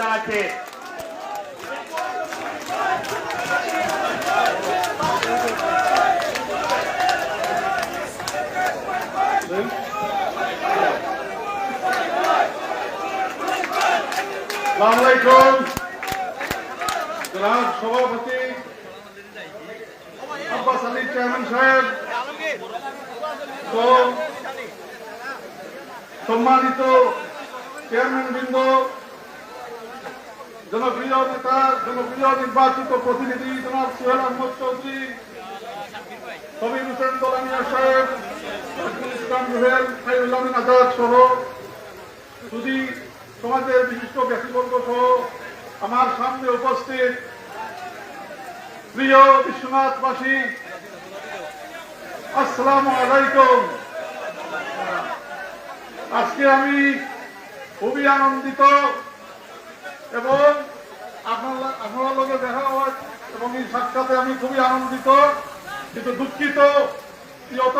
জানাচ্ছে সালামালাইকুম জনাব সভাপতি আব্বাস আলী চেয়ারম্যান সাহেব সম্মানিত চেয়ারম্যান বৃন্দ জনপ্রিয় নেতা জনপ্রিয় নির্বাচিত প্রতিনিধি জনাব সোহেল আহমদ চৌধুরী কবির হোসেন দলানিয়া সাহেব নাজমুল ইসলাম রুহেল খাইউল আজাদ সহ যদি সমাজের বিশিষ্ট ব্যক্তিবর্গ সহ আমার সামনে উপস্থিত প্রিয় বিশ্বনাথবাসী, আসসালাম আলাইকুম। আজকে আমি খুবই আনন্দিত এবং আপনার আপনার লোকে দেখা হয় এবং এই সাক্ষাতে আমি খুবই আনন্দিত, কিন্তু দুঃখিত অত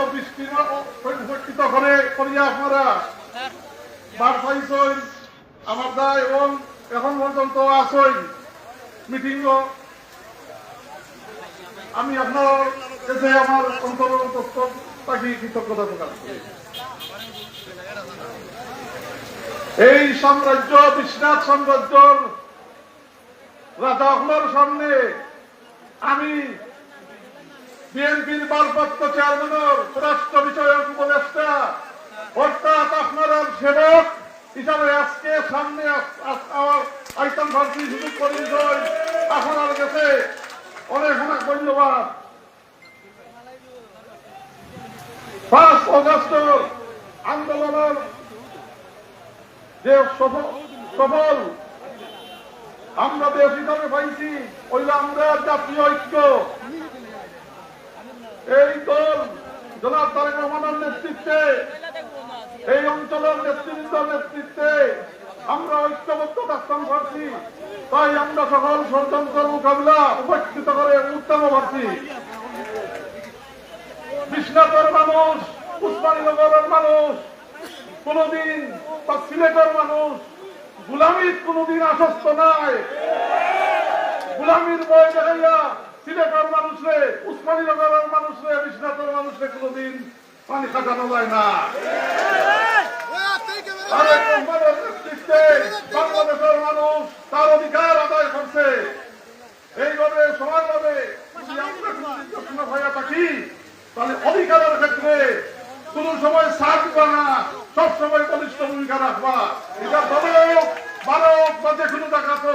উপেক্ষিত করে করিয়া আপনারা বার পাইছই আমার দা এবং এখন পর্যন্ত আসই মিটিং আমি আপনার কাছে আমার অন্তর তাকে কৃতজ্ঞতা প্রকাশ করি। এই সাম্রাজ্য, বিশ্বনাথ সাম্রাজ্যর রাজা হলার সামনে আমি বিএনপির ভারপ্রাপ্ত চেয়ারম্যানের স্বরাষ্ট্র বিষয়ক উপদেষ্টা, অর্থাৎ আপনার সেবক হিসাবে আজকে সামনে আইতাম ভারতী সুযোগ পরিচয় আপনার কাছে অনেক অনেক ধন্যবাদ। পাঁচ অগস্ট আন্দোলনের যে সফল আমরা দেশ হিসাবে পাইছি ওইল আমরা জাতীয় ঐক্য। এই দল জনাব তারেক রহমানের নেতৃত্বে, এই অঞ্চলের নেতৃবৃন্দের নেতৃত্বে আমরা ঐক্যবদ্ধ থাকতাম পারছি তাই আমরা সকল ষড়যন্ত্র মোকাবিলা উপস্থিত করে উত্তম পারছি কৃষ্ণাপুর মানুষ উসমানীনগরের মানুষ কোনদিন বা সিলেটের মানুষ গুলামির কোনদিন আশ্বস্ত নাই। গুলামির বই দেখাইয়া সিলেটের মানুষরে উসমানীনগরের মানুষরে বিশ্বনাথের মানুষরে কোনদিন পানি কাটানো যায় না। বাংলাদেশের মানুষ তার অধিকার আদায় করছে এইভাবে সমানভাবে যদি আমরা যত্ন হয়ে থাকি তাহলে অধিকারের ক্ষেত্রে কোন সময় সাথ দিবা না সব সময় বলিষ্ঠ ভূমিকা রাখবা এটা ভারত বা যে কোনো জায়গা তো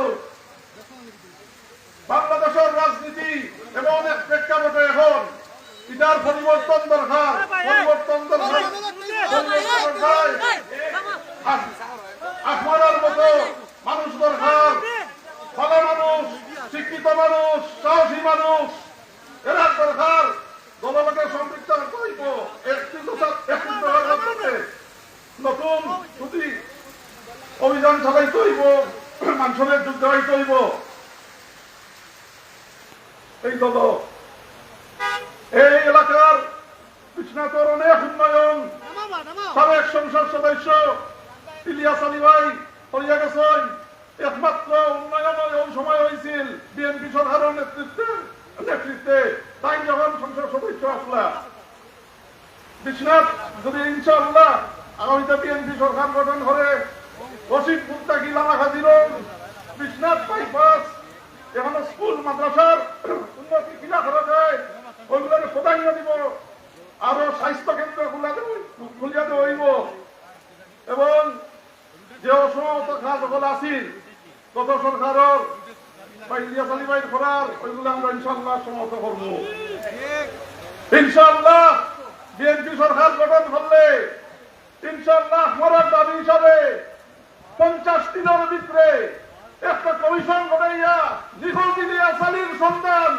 বাংলাদেশের রাজনীতি এবং অনেক প্রেক্ষাপটে এখন, এটার পরিবর্তন দরকার পরিবর্তন দরকার আপনার মতো মানুষ দরকার ভালো মানুষ শিক্ষিত মানুষ সাহসী মানুষ এরা দরকার দলকে সম্পৃক্ত করিব একটি নতুন যদি অভিযান চালাইতে হইব মানুষের যুদ্ধ হইতে হইব এই দল এই এলাকার কৃষ্ণাতর অনেক উন্নয়ন। সাবেক সংসদ সদস্য ইলিয়াস আলী ভাই হইয়া গেছেন। একমাত্র উন্নয়ন ওই সময় হয়েছিল বিএনপি সরকারের নেতৃত্বে নেতৃত্বে তাই যখন সংসদ সদস্য আসলা। বিশ্বনাথ, যদি ইনশাআল্লাহ আগামীতে বিএনপি সরকার গঠন করে রশিদ মুক্তাকি লামা খাজির বিশ্বনাথ বাইপাস এখানে স্কুল, মাদ্রাসার উন্নতি দিব। আরও স্বাস্থ্য কেন্দ্র খুলিয়া দেওয়া হইব এবং যে অসমত কাজ আছিল গত ওইগুলো আমরা ইনশাল্লাহ সমত করব। ইনশাল্লাহ বিএনপি সরকার গঠন করলে ইনশাল্লাহ মরার দাবি পঞ্চাশ দিনের ভিতরে একটা কমিশন গড়াইয়া নিখোঁজ ইলিয়াস আলীর সন্তান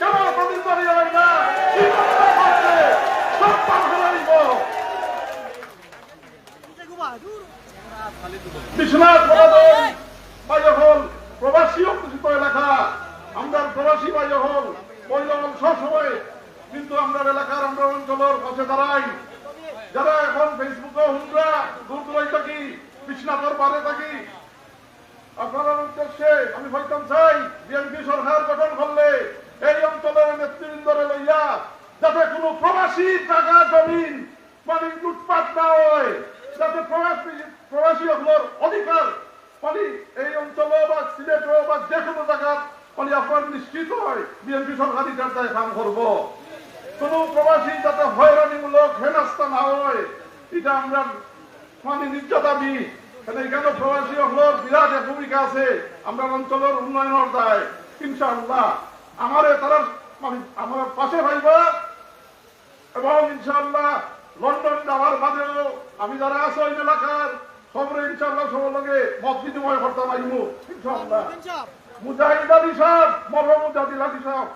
কেন হয় না এলাকা। আমরা প্রবাসী কিন্তু আমরা এলাকার আমরা পাশে দাঁড়াই। যারা এখন ফেসবুকে হুন্ডা দূর দূরাই থাকি, বিশ্বনাথের পারে থাকি আপনারা করার উদ্দেশ্যে আমি হইতাম চাই বিএনপি সরকার গঠন করলে এই অঞ্চলের নেতৃবৃন্দরে লইয়া যাতে কোনো প্রবাসী টাকা, জমিন মানে লুটপাট না হয়, যাতে প্রবাসী প্রবাসী হলোর অধিকার মানে এই অঞ্চলে বা সিলেট বা যে কোনো জায়গা মানে আপনার নিশ্চিত হয়, বিএনপি সরকার দায় কাম করব। কোন প্রবাসী যাতে হয়রানিমূলক হেনস্থা না হয়, এটা আমরা মানে নিত্য দাবি। এখানে কেন প্রবাসী হলোর বিরাট ভূমিকা আছে। আমরা অঞ্চলের উন্নয়নের দায়। ইনশাআল্লাহ। আমারে তারা মানে আমার পাশে ভাইবা এবং ইনশাআল্লাহ লন্ডন যাওয়ার বাদেও আমি যারা আছো এই এলাকার সবরে ইনশাআল্লাহ সবার লগে মত বিনিময় করতাম আইমু ইনশাআল্লাহ। মুজাহিদ আলী সাহেব মরহম মুজাহিদ আলী সাহেব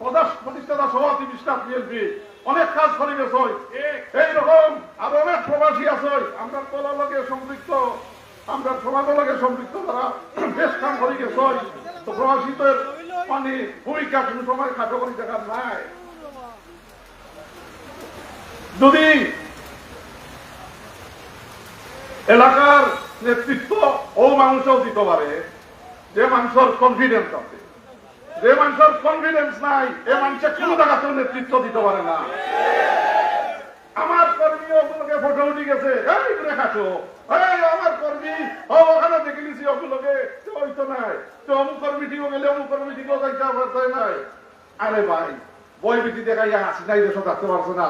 প্রদেশ প্রতিষ্ঠাতা সভাপতি বিশ্বাস বিএনপি। অনেক কাজ করে গেছে। এইরকম আরও অনেক প্রবাসী আছে। আমরা তোলার লগে সম্পৃক্ত আমরা সমাজের লগে সম্পৃক্ত তারা বেশ কাম করে গেছে তো প্রবাসীদের মানে ভূমিকা কোনো সময় খাটো করে দেখার নাই। যদি এলাকার নেতৃত্ব ও মানুষও দিতে পারে, যে মানুষের কনফিডেন্স আছে। যে মানুষের কনফিডেন্স নাই, এ মানুষের কোন জায়গাতেও নেতৃত্ব দিতে পারে না। আমার কর্মী ওগুলোকে ফটো উঠে গেছে। এই করে খাটো। আমার কর্মী। ও ওখানে দেখে নিছি ওগুলোকে ওই তো নাই। তো অমুক কর্মীটিও গেলে অমুক কর্মীটিকেও যাইতে হবে নাই। আরে ভাই, বই বিটি দেখাইয়া হাসি নাই দেশ থাকতে পারছে না।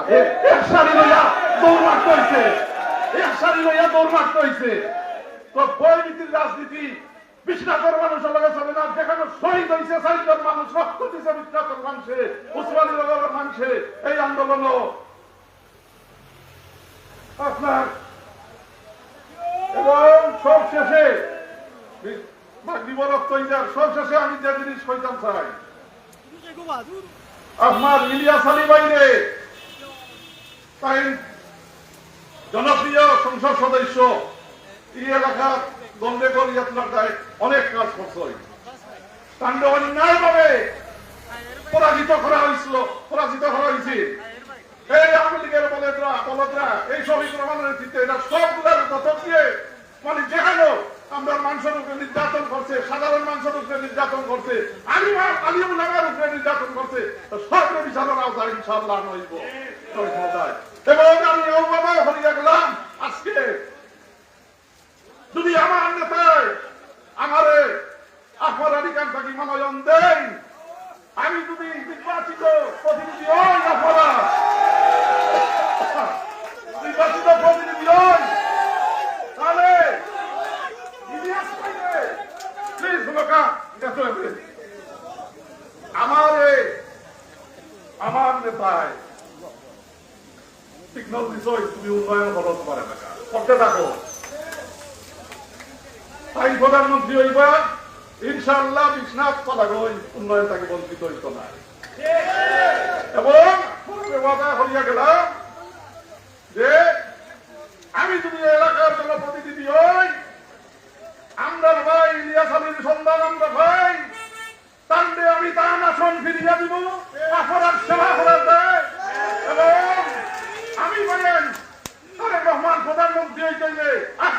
এক সারি লইয়া দৌড় মারতে হইছে এক সারি লইয়া দৌড় মারতে হইছে তো বই বিটির রাজনীতি বিষ্ণাকর মানুষের লগে চলে না, যেখানে শহীদ হয়েছে চারিজন মানুষ, রক্ত দিছে বিষ্ণাকর মানুষে, উসমানী নগরের মানুষে। এই আন্দোলনও আপনার এবং সব শেষে মাগরিব রক্ত ইন্ডিয়ার সব শেষে আমি যে জিনিস কইতাম চাই আপনার ইলিয়াস আলী বাইরে জনপ্রিয় সংসদ সদস্য, এই এলাকার করি দায় অনেক কাজ করছে তান্ডে অন্যায় ভাবে পরাজিত করা হয়েছিল, পরাজিত করা হয়েছে। আমি আমার আপনার আমি যদি নির্বাচিত প্রতিনিধি হই আপনারা নির্বাচিত প্রতিনিধি হই তাহলে ইলিয়াস ভাইকে প্লিজ লোকা আমার এ আমার নেতায় সিগন্যাল দিছই তুমি উন্নয়ন করো তোমার এলাকা করতে থাকো তাই প্রধানমন্ত্রী হইবা ইনশাআল্লাহ বিশ্বনাথ পালাগই উন্নয়ন তাকে বঞ্চিত হইত না। এবং হইয়া গেলাম যে আমি যদি এলাকার জনপ্রতিনিধি হই, আমরা ভাই ইলিয়াস আলীর সন্ধান আমরা ভাই তান্ডে আমি তার আসন ফিরিয়ে দিব আপনার সেবা করার দেয়। এবং আমি বলেন, তারেক রহমান প্রধানমন্ত্রী হইতে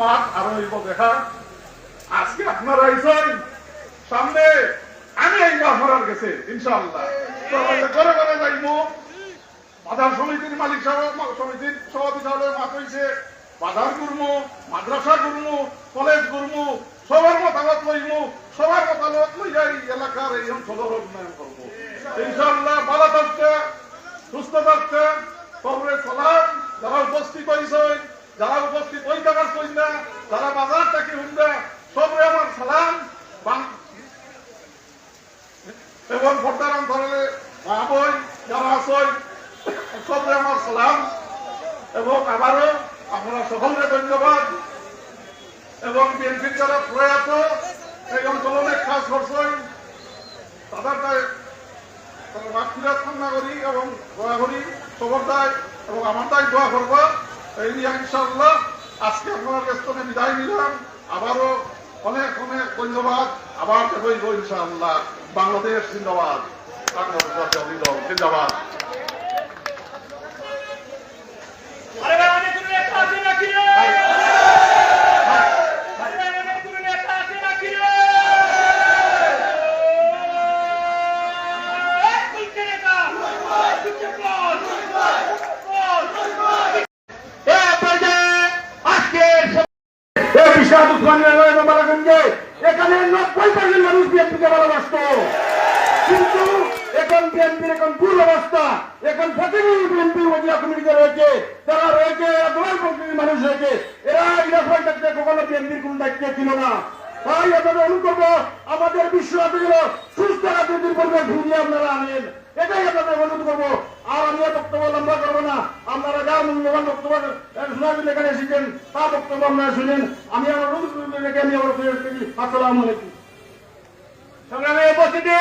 মাছ আরও হইব দেখা। আজকে আপনারা আইসেন সামনে আমি আইব আপনার গেছে, ইনশাআল্লাহ। বাজার সমিতির মালিক সমিতির সভাপতি সাহেবের হইছে। বাজার করব মাদ্রাসা করব কলেজ সবার মতামত লইব সবার মতামত লইয়া এই এলাকার এই অঞ্চলের উন্নয়ন করব ইনশাল্লাহ ভালো থাকছে সুস্থ থাকছে কংগ্রেস সালাম যারা উপস্থিত হয়েছে যারা উপস্থিত হই থাকার কই না যারা বাজার থেকে হুন্দা সবরে আমার সালাম বাং- এবং পর্দার অন্তরে মা বই বিএনপির যারা প্রয়াত এই আজকে আপনার থেকে বিদায় নিলাম। আবারও অনেক অনেক ধন্যবাদ। আবার দেখব ইনশাআল্লাহ বাংলাদেশ জিন্দাবাদ। বাংলাদেশ জিন্দাবাদ আরে ভাই অনেক কোনো নেতা আছে নাকি রে? আরে ভাই অনেক কোনো নেতা আছে নাকি রে? এই কুলকে নেতা! কুলকে বল! বল! এ পর্যায়ে আজকের সভা- উসমানিয়া নয় মোবারকগঞ্জে এখানে নব্বই পার্সেন্ট মানুষ বিএনপিকে ভালোবাসত। কিন্তু এখন বিএনপির এখন ভুল অবস্থা। এখন প্রতিদিন বিএনপির মহিলা কমিটিতে রয়েছে, তারা রয়েছে তোমার প্রকৃতির মানুষ রয়েছে। এরা ইরাফাই থাকতে কখনো বিএনপির কোন দায়িত্ব ছিল না। তাই আপনাদের অনুরোধ আমাদের বিশ্ব সুস্থ রাজনীতির পরিবেশ ফিরিয়ে আপনারা আনেন। এটাই আপনাদের অনুরোধ করব। আর আমি আর বক্তব্য লম্বা করব না। আপনারা যা মূল্যবান বক্তব্য এখানে এসেছেন তা বক্তব্য আপনারা শুনেন। আমি আমার অনুরোধ রেখে আমি আসসালামু সংগ্রামে উপস্থিতি,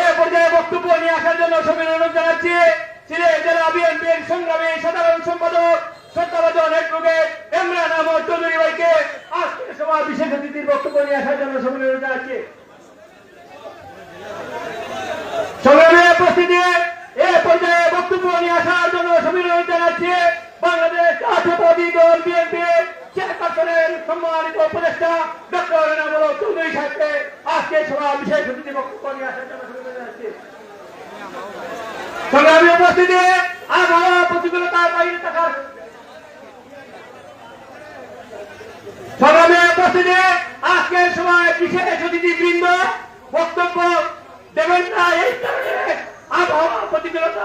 এ পর্যায়ে বক্তব্য নিয়ে আসার জন্য জানাচ্ছি, সিলেট জেলা বিএনপির সংগ্রামী সাধারণ সম্পাদক শ্রদ্ধাভাজন অ্যাডভোকেট ইমরান আহমদ চৌধুরী ভাইকে, আজকের সভা বিশেষ অতিথির বক্তব্য নিয়ে আসার জন্য জানাচ্ছি সংগ্রামে উপস্থিতি এ পর্যায়ে বক্তব্য নিয়ে আসার জন্য সবাই অনুরোধ জানাচ্ছি বাংলাদেশ দল বিএনপির চেয়ারপারসনের সম্মানিত উপদেষ্টা ডক্টর এনামুল চৌধুরী সাহেবকে আজকে সভা বিশেষ অতিথি বক্তব্য নিয়ে আসার জন্য সংগ্রামী উপস্থিতি আবহাওয়া প্রতিকূলতার বাইরে থাকার সংগ্রামী উপস্থিতি সময় বিশেষ অতিথি বৃন্দ বক্তব্য দেবেন না, এই কারণে আবহাওয়া প্রতিকূলতা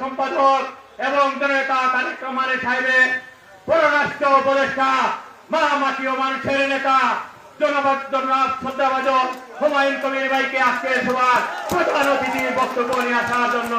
সম্পাদক এবং জনতা তারেক রহমানের সাহেবের পররাষ্ট্র উপদেষ্টা মামাটি ও মানুষের নেতা, জনবাদ জনাব শ্রদ্ধাভাজন হুমায়ুন কবির ভাইকে আজকের সভার প্রধান অতিথির বক্তব্য নিয়ে আসার জন্য